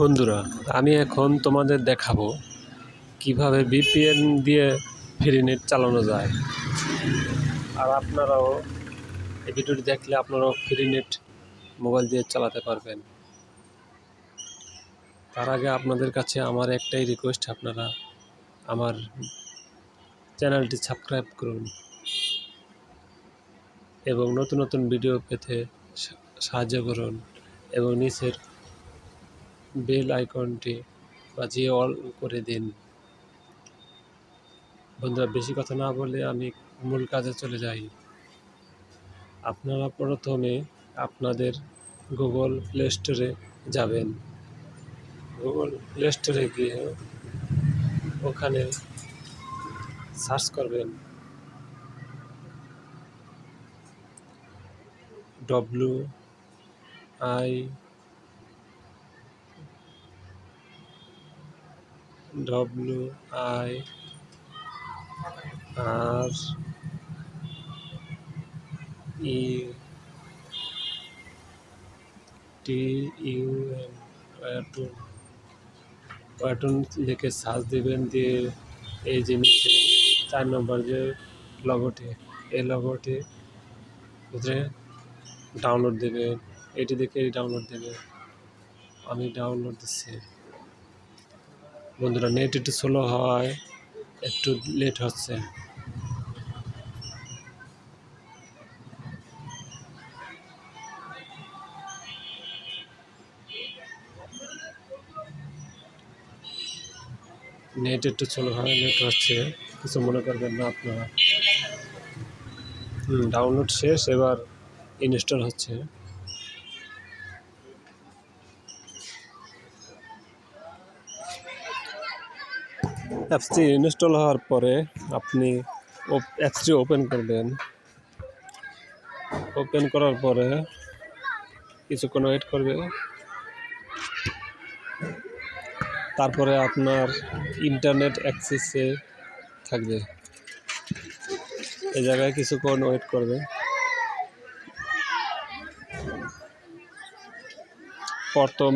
বন্ধুরা, আমি এখন তোমাদের দেখাবো কীভাবে ভিপিএন দিয়ে ফ্রি নেট চালানো যায়। আর আপনারাও এই ভিডিওটি দেখলে আপনারাও ফ্রি নেট মোবাইল দিয়ে চালাতে পারবেন। তার আগে আপনাদের কাছে আমার একটাই রিকোয়েস্ট আপনারা আমার চ্যানেলটি সাবস্ক্রাইব করুন এবং নতুন নতুন ভিডিও পেতে সাহায্য করুন এবং নিচের বেল আইকনটি বাজিয়ে অল করে দিন। বন্ধুরা, বেশি কথা না বলে আমি মূল কাজে চলে যাই। আপনারা প্রথমে আপনাদের গুগল প্লে স্টোরে যাবেন। গুগল প্লে স্টোরে গিয়ে ওখানে সার্চ করবেন W I W I R E T U N ওয়াটুন ওয়াটুন লিখে সার্চ দেবেন দিয়ে এই নিচে চার নম্বর যে লগোটি এই লগোটি ভিতরে ডাউনলোড দেবেন। এটি দেখে ডাউনলোড দেবে আমি ডাউনলোড দিচ্ছি। বন্ধুরা নেট একটু স্লো হওয়ায় একটু লেট হচ্ছে। নেট একটু স্লো হয় নেট হচ্ছে, কিছু মনে করবেন না আপনারা। হুম ডাউনলোড শেষ, এবার ইনস্টল হচ্ছে। অ্যাপসটি ইনস্টল হওয়ার পরে আপনি অ্যাপসটি ওপেন করবেন ওপেন করার পরে কিছুক্ষণ ওয়েট করবে। তারপরে আপনার ইন্টারনেট অ্যাক্সেসে থাকবে। এই জায়গায় কিছুক্ষণ ওয়েট করবে। প্রথম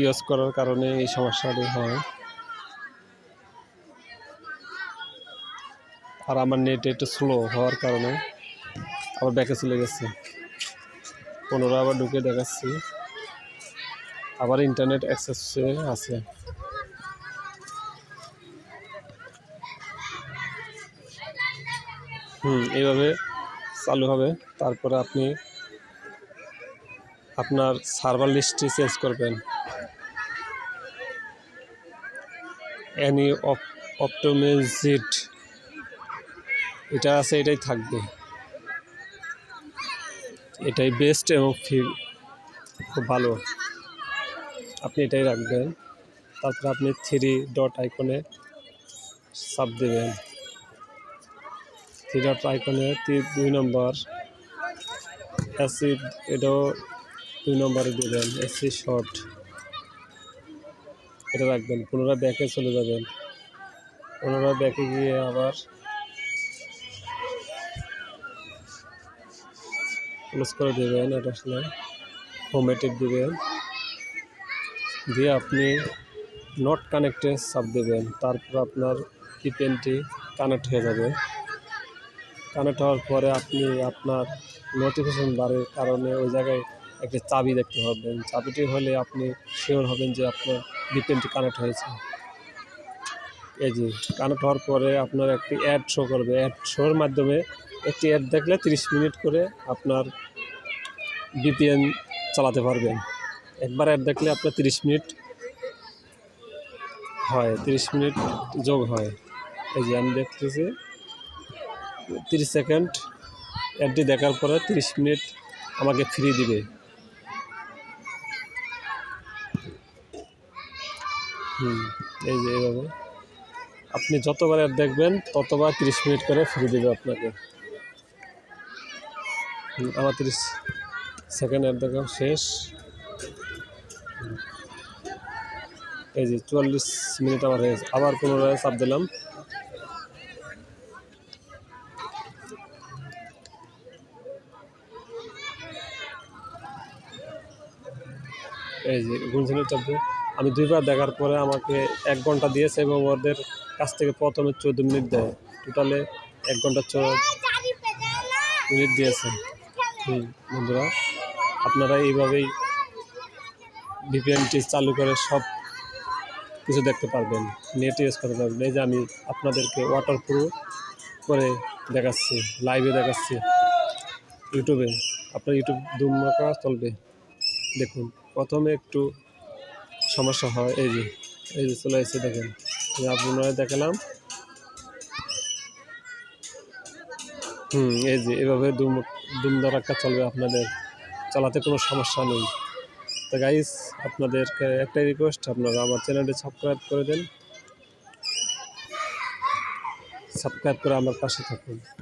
ইউজ করার কারণে এই সমস্যাটি হয়। আর আমার নেট একটু স্লো হওয়ার কারণে আবার ব্যাকে চলে গেছে। পুনরায় আবার ঢুকে দেখাচ্ছি। আবার ইন্টারনেট অ্যাক্সেসে আছে। হুম, এইভাবে চালু হবে। তারপরে আপনি আপনার সার্ভার লিস্টটি চেঞ্জ করবেন। অ্যানি অপটোমেজিট এটা আছে, এটাই থাকবে। এটাই বেস্ট এবং ফিল খুব ভালো। আপনি এটাই রাখবেন। তারপর আপনি থ্রি ডট আইকনে চাপ দেবেন। থ্রি ডট আইকনে দুই নম্বর অ্যাসিড এটাও দুই নম্বরে দেবেন এসি শর্ট এটা রাখবেন, পুনরায় ব্যাকে চলে যাবেন। পুনরায় ব্যাকে গিয়ে আবার ক্লোজ করে দেবেন, এটা আসলে হোমেটিক দেবেন। দিয়ে আপনি নট কানেক্টে চাপ দেবেন, তারপর আপনার কিপেনটি কানেক্ট হয়ে যাবে। কানেক্ট হওয়ার পরে আপনি আপনার নোটিফিকেশন বারের কারণে ওই জায়গায় একটা চাবি দেখতে পাবেন চাবিটি হলে আপনি শিওর হবেন যে আপনার ভিপিএনটি কানেক্ট হয়েছে। এই যে কানেক্ট হওয়ার পরে আপনার একটি অ্যাড শো করবে। অ্যাড শোর মাধ্যমে একটি অ্যাড দেখলে 30 মিনিট করে আপনার ভিপিএন চালাতে পারবেন একবার অ্যাড দেখলে আপনার 30 মিনিট হয় 30 মিনিট যোগ হয়। এই যে আমি দেখতেছি, তিরিশ সেকেন্ড অ্যাডটি দেখার পরে তিরিশ মিনিট আমাকে ফ্রি দিবে। হুম, এই যে এইভাবে। আপনি যতবার অ্যাড দেখবেন, ততবার তিরিশ মিনিট করে ফ্রি দেবে আপনাকে। আমার তিরিশ সেকেন্ড অ্যাড দেখা শেষ। এই যে চুয়াল্লিশ মিনিট আমার হয়ে গেছে। আবার পুনরায় চাপ দিলাম। এই যে গুনছিনের চাপ দিয়ে। আমি দুইবার দেখার পরে আমাকে এক ঘণ্টা দিয়েছে এবং ওদের কাছ থেকে প্রথমে চোদ্দ মিনিট দেয়। টোটালে এক ঘণ্টা চোদ্দ মিনিট দিয়েছে। বন্ধুরা। আপনারা এইভাবেই ভিপিএনটি চালু করে সব কিছু দেখতে পারবেন নেট ইউজ করতে পারবেন। এই যে আমি আপনাদেরকে ওয়াটার প্রুফ করে দেখাচ্ছি লাইভে দেখাচ্ছি। ইউটিউবে আপনার ইউটিউব দুমাকা চলবে। দেখুন, প্রথমে একটু সমস্যা হয়, এই যে এই যে চলে এসে দেখেন। আপনারা দেখালাম। হুম, এই যে, এভাবে দুম দুমদারাক্কা চলবে আপনাদের। চালাতে কোনো সমস্যা নেই। তো গাইস আপনাদেরকে একটাই রিকোয়েস্ট আপনারা আমার চ্যানেলটি সাবস্ক্রাইব করে দেন। সাবস্ক্রাইব করে আমার পাশে থাকুন।